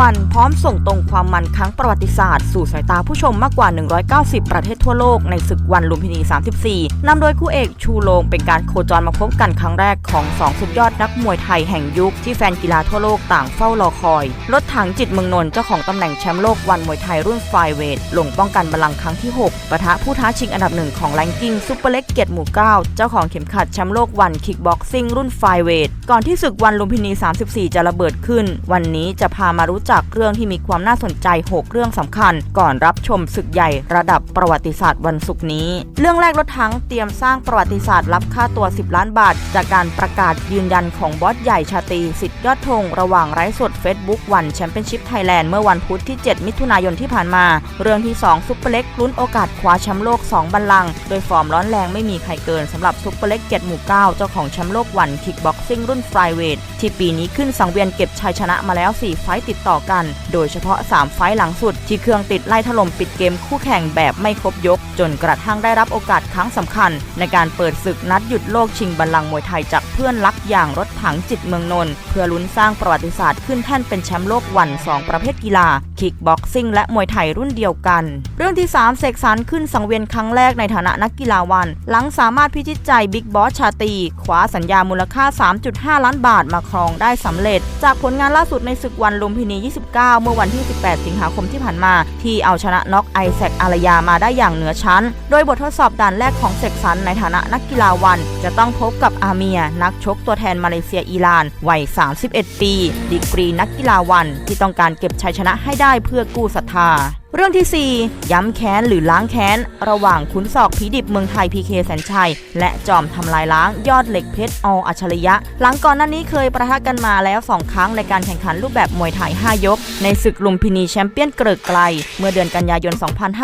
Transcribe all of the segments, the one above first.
วันพร้อมส่งตรงความมันครั้งประวัติศาสตร์ สู่สายตาผู้ชมมากกว่า 190 ประเทศทั่วโลกในศึกวันลุมพินี 34 นำโดยคู่เอกชูโรงเป็นการโคจรมาพบกันครั้งแรกของ2สุดยอดนักมวยไทยแห่งยุคที่แฟนกีฬาทั่วโลกต่างเฝ้ารอคอย รถถังจิตเมืองนนท์เจ้าของตำแหน่งแชมป์โลกวันมวยไทยรุ่นไฟเวทลงป้องกันบัลลังก์ครั้งที่ 6ปะทะผู้ท้าชิงอันดับหนึ่งของแรงกิ้งซุปเปอร์เล็กเกียรติหมู่ 9 เจ้าของเข็มขัดแชมป์โลกวันคิกบ็อกซิ่งรุ่นไฟเวทก่อนที่ศึกวันลุมพินี 34 จะระเบิดขึ้น วันนี้จะพามารู้จักเรื่องที่มีความน่าสนใจ 6 เรื่องสำคัญ ก่อนรับชมศึกใหญ่ระดับประวัติศาสตร์วันศุกร์นี้ เรื่องแรกรถถังเตรียมสร้างประวัติศาสตร์รับค่าตัว 10 ล้านบาท จากการประกาศยืนยันของบอสใหญ่ชาตีสิทธิ์ยอดธงระหว่างไร้สด Facebook วันแชมเปี้ยนชิพไทยแลนด์เมื่อวันพุธที่ 7 มิถุนายนที่ผ่านมา เรื่องที่ 2 ซุปเปอร์เล็กลุ้นโอกาสคว้าแชมป์โลก 2 บัลลังก์โดยฟอร์มร้อนแรงไม่มีใครเกินสำหรับซุปเปอร์เล็กเกียรติหมู่9เจ้าของแชมป์โลกวันคิกบ็อกซิ่งรุ่นไฟเวทที่ปีนี้ขึ้นสังเวียนเก็บชัยชนะมาแล้ว 4 ไฟต์ติดต่อกัน โดยเฉพาะ 3 ไฟต์หลังสุด ที่เครื่องติดไล่ถล่มปิดเกมคู่แข่งแบบไม่ครบยก จนกระทั่งได้รับโอกาสครั้งสำคัญ ในการเปิดศึกนัดหยุดโลกชิงบัลลังก์มวยไทยจากเพื่อนรักอย่างรถถังจิตเมืองนนท์เพื่อลุ้นสร้างประวัติศาสตร์ขึ้นแท่นเป็นแชมป์โลกวัน 2 ประเภทกีฬา คิกบ็อกซิ่งและมวยไทยรุ่นเดียวกัน เรื่องที่ 3 เสกสรรขึ้นสังเวียนครั้งแรกในฐานะนักกีฬาวัน หลังสามารถพิชิตใจบิ๊กบอสชาตีคว้าสัญญามูลค่า 3.5 ล้านบาทมาครองได้สำเร็จ จากผลงานล่าสุดในศึกวันลุมพินี29 เมื่อวันที่ 18 สิงหาคมที่ผ่านมา ที่เอาชนะน็อกไอแซคอารยามาได้อย่างเหนือชั้น โดยบททดสอบด่านแรกของเสกสรรในฐานะนักกีฬาวัน จะต้องพบกับอาเมีย นักชกตัวแทนมาเลเซียอิหร่านวัย 31 ปี ดีกรีนักกีฬาวัน ที่ต้องการเก็บชัยชนะให้ได้เพื่อกู้ศรัทธา เรื่องที่ 4 ย้ำแค้นหรือล้างแค้น ระหว่างขุนศอกผีดิบเมืองไทยพีเคแสนชัย และจอมทำลายล้างยอดเหล็กเพชรออัจฉริยะ หลังก่อนหน้านี้เคยประทะกันมาแล้ว 2 ครั้งในการแข่งขันรูปแบบมวยไทย 5 ยก ในศึกลุมพินีแชมเปี้ยนเกริกไกล เมื่อเดือนกันยายน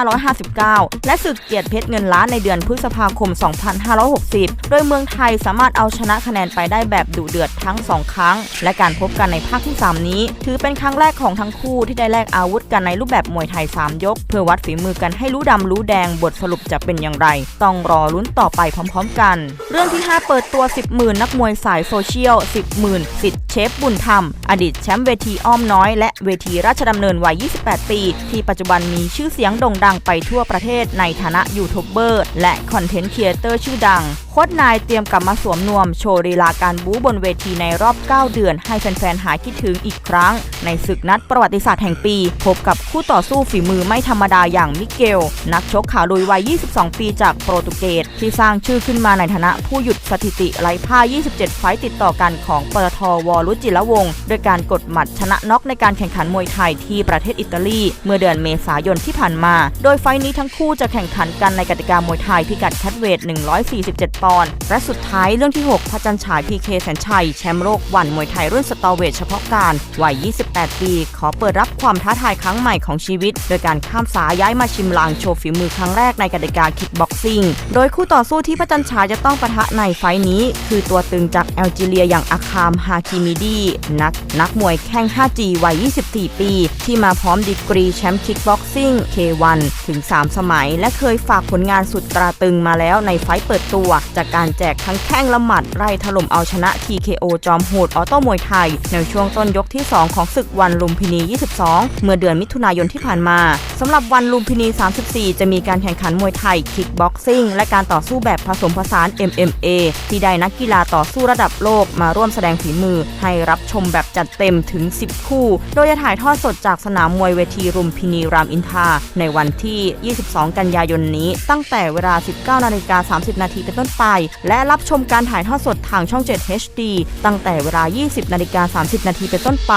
2559 และศึกเกียรติเพชรเงินล้านในเดือนพฤษภาคม 2560 โดยเมืองไทยสามารถเอาชนะคะแนนไปได้แบบดุเดือดทั้ง 2 ครั้ง และการพบกันในภาคที่ 3 นี้ ถือเป็นครั้งแรกของทั้งคู่ที่ได้แลกอาวุธกันในรูปแบบมวยไทย3 ยก เพื่อวัดฝีมือกันให้รู้ดำรู้แดงบทสรุปจะเป็นอย่างไร ต้องรอลุ้นต่อไปพร้อมๆกัน เรื่องที่ 5 เปิดตัว 10หมื่นนักมวยสายโซเชียล 10หมื่นสิทธิ์เชฟบุญธรรม อดีตแชมป์เวทีอ้อมน้อย และเวทีราชดำเนินวัย 28 ปี ที่ปัจจุบันมีชื่อเสียงโด่งดังไปทั่วประเทศในฐานะยูทูบเบอร์และคอนเทนต์ครีเอเตอร์ชื่อดังโค้ชนายเตรียมกลับมาสวมนวมโชว์ลีลาการบู๊บนเวทีในรอบ 9 เดือน ให้แฟนๆหายคิดถึงอีกครั้ง ในศึกนัดประวัติศาสตร์แห่งปี พบกับคู่ต่อสู้ฝีมือไม่ธรรมดาอย่างมิเกล นักชกขาลุยวัย 22 ปีจากโปรตุเกสที่สร้างชื่อขึ้นมาในฐานะผู้หยุดสถิติไร้พ่าย 27 ไฟต์ติดต่อกันของปตทวรุจิรวงด้วยการกดหมัดชนะน็อกในการแข่งขันมวยไทยที่ประเทศอิตาลี เมื่อเดือนเมษายนที่ผ่านมา โดยไฟต์นี้ทั้งคู่จะแข่งขันกันในกติกามวยไทยพิกัดคัตเวท 147 ปอนด์และสุดท้ายเรื่องที่ 6 พระจันฉายพีเคแสนชัยแชมป์โลกวันมวยไทยรุ่นสตอเวทเฉพาะการวัย 28 ปี ขอเปิดรับความท้าทายครั้งใหม่ของชีวิตโดยการข้ามสายย้ายมาชิมลางโชว์ฝีมือครั้งแรกในกติกาคิกบ็อกซิ่ง โดยคู่ต่อสู้ที่พระจันฉายจะต้องปะทะในไฟต์นี้ คือตัวตึงจากแอลจีเรียอย่างอาคามฮาคิมิดีนักนักมวยแข้ง 5G วัย 24 ปี ที่มาพร้อมดีกรีแชมป์คิกบ็อกซิ่ง K1 ถึง 3 สมัย และเคยฝากผลงานสุดตราตึงมาแล้วในไฟเปิดตัว จากการแจกทั้งแข้งละหมัดไล่ถล่มเอาชนะ TKO จอมโหดออโต้มวยไทย ในช่วงต้นยกที่ 2 ของศึกวันลุมพินี 22 เมื่อเดือนมิถุนายนที่ผ่านมาสำหรับวันลุมพินี 34 จะมีการแข่งขันมวยไทย คิกบ็อกซิ่ง และการต่อสู้แบบผสมผสาน MMA ที่ได้นักกีฬาต่อสู้ระดับโลกมาร่วมแสดงฝีมือ ให้รับชมแบบจัดเต็มถึง 10 คู่ โดยจะถ่ายทอดสดจากสนามมวยเวทีรุมพินีรามอินทราในวันที่ 22 กันยายนนี้ ตั้งแต่เวลา 19 นาฬิกา 30 นาทีเป็นต้นไป และรับชมการถ่ายทอดสดทางช่อง 7 HD ตั้งแต่เวลา 20 นาฬิกา 30 นาทีเป็นต้นไป